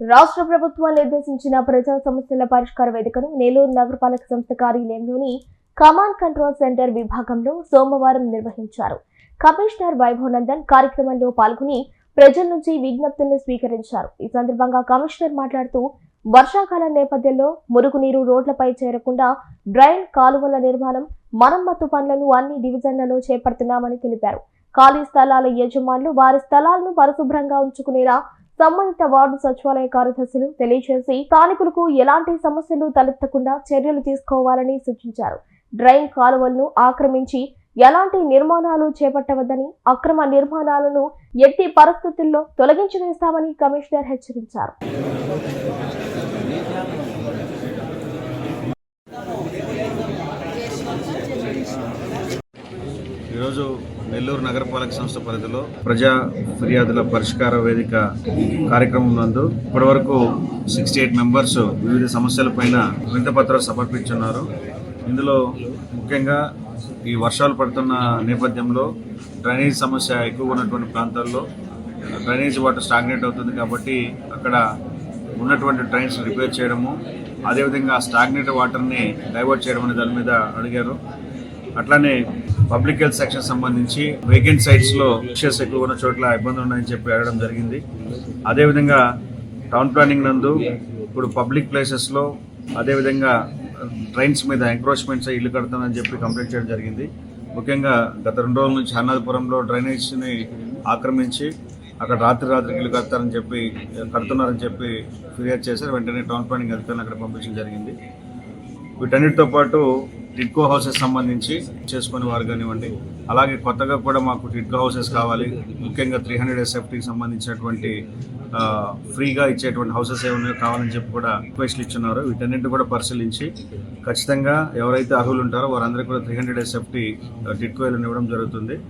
రాష్ట్ర ప్రభుత్వం నిర్దేశించిన ప్రజా సమస్యల పరిష్కార వేదికను నెల్లూరు నగరపాలక సంస్థ కార్యాలయంలోని కమాండ్ కంట్రోల్ సెంటర్ విభాగంలో సోమవారం నిర్వహించారు. కమిషనర్ వైభవ్ నందన్ కార్యక్రమంలో పాల్గొని ప్రజల నుంచి విజ్ఞప్తులను స్వీకరించారు. ఈ సందర్భంగా కమిషనర్ మాట్లాడుతూ వర్షాకాలం నేపథ్యంలో మురుగునీరు రోడ్లపై చేరకుండా డ్రైన్ కాలువల నిర్మాణం మరమ్మతు పనులను అన్ని డివిజన్లలో చేపడుతున్నామని తెలిపారు. ఖాళీ స్థలాల యజమానులు వారి స్థలాలను పరిశుభ్రంగా ఉంచుకునేలా సంబంధిత వార్డు సచివాలయ కార్యదర్శులు తెలియజేసి స్థానికులకు ఎలాంటి సమస్యలు తలెత్తకుండా చర్యలు తీసుకోవాలని సూచించారు. డ్రైన్ కాలువలను ఆక్రమించి ఎలాంటి నిర్మాణాలు చేపట్టవద్దని అక్రమ నిర్మాణాలను ఎట్టి పరిస్థితుల్లో తొలగించివేస్తామని కమిషనర్ హెచ్చరించారు. ఈరోజు నెల్లూరు నగరపాలక సంస్థ పరిధిలో ప్రజా ఫిర్యాదుల పరిష్కార వేదిక కార్యక్రమం నందు ఇప్పటివరకు సిక్స్టీ ఎయిట్ మెంబర్స్ వివిధ సమస్యలపైన వింతపత్రాలు సమర్పించున్నారు. ఇందులో ముఖ్యంగా ఈ వర్షాలు పడుతున్న నేపథ్యంలో డ్రైనేజ్ సమస్య ఎక్కువ ఉన్నటువంటి ప్రాంతాల్లో డ్రైనేజ్ వాటర్ స్టాగ్నేట్ అవుతుంది కాబట్టి అక్కడ ఉన్నటువంటి ట్రైన్స్ రిపేర్ చేయడము అదేవిధంగా స్టాగ్నేట్ వాటర్ని డైవర్ట్ చేయడం అనే దాని మీద అడిగారు. అట్లానే పబ్లిక్ హెల్త్ సెక్షన్ సంబంధించి వేకెంట్ సైట్స్లో లో ఎక్కువ ఉన్న చోట్ల ఇబ్బందులు ఉన్నాయని చెప్పి అడగడం జరిగింది. అదేవిధంగా టౌన్ ప్లానింగ్ నందు ఇప్పుడు పబ్లిక్ ప్లేసెస్లో అదేవిధంగా ట్రైన్స్ మీద ఎంక్రోచ్మెంట్స్ ఇల్లు కడతానని చెప్పి కంప్లైంట్ చేయడం జరిగింది. ముఖ్యంగా గత రెండు రోజుల నుంచి అన్నాదిపురంలో డ్రైనేజ్ని ఆక్రమించి అక్కడ రాత్రి రాత్రికి ఇల్లు కడతారని చెప్పి కడుతున్నారని చెప్పి ఫిర్యాదు చేశారు. వెంటనే టౌన్ ప్లానింగ్ అధికారులను అక్కడ పంపించడం జరిగింది. వీటన్నిటితో పాటు టిడ్కో హౌసెస్ సంబంధించి చేసుకునే వారు కానివ్వండి. అలాగే కొత్తగా కూడా మాకు టిడ్కో హౌసెస్ కావాలి. ముఖ్యంగా త్రీ హండ్రెడ్ ఎస్ఎఫ్టీకి సంబంధించినటువంటి ఫ్రీగా ఇచ్చేటువంటి హౌసెస్ ఏమైనా కావాలని చెప్పి కూడా రిక్వెస్ట్లు ఇచ్చున్నారు. వీటన్నింటి కూడా పరిశీలించి ఖచ్చితంగా ఎవరైతే అర్హులు ఉంటారో వారందరికీ కూడా త్రీ హండ్రెడ్ ఎస్ఎఫ్టీ టిడ్కో ఇవ్వడం జరుగుతుంది.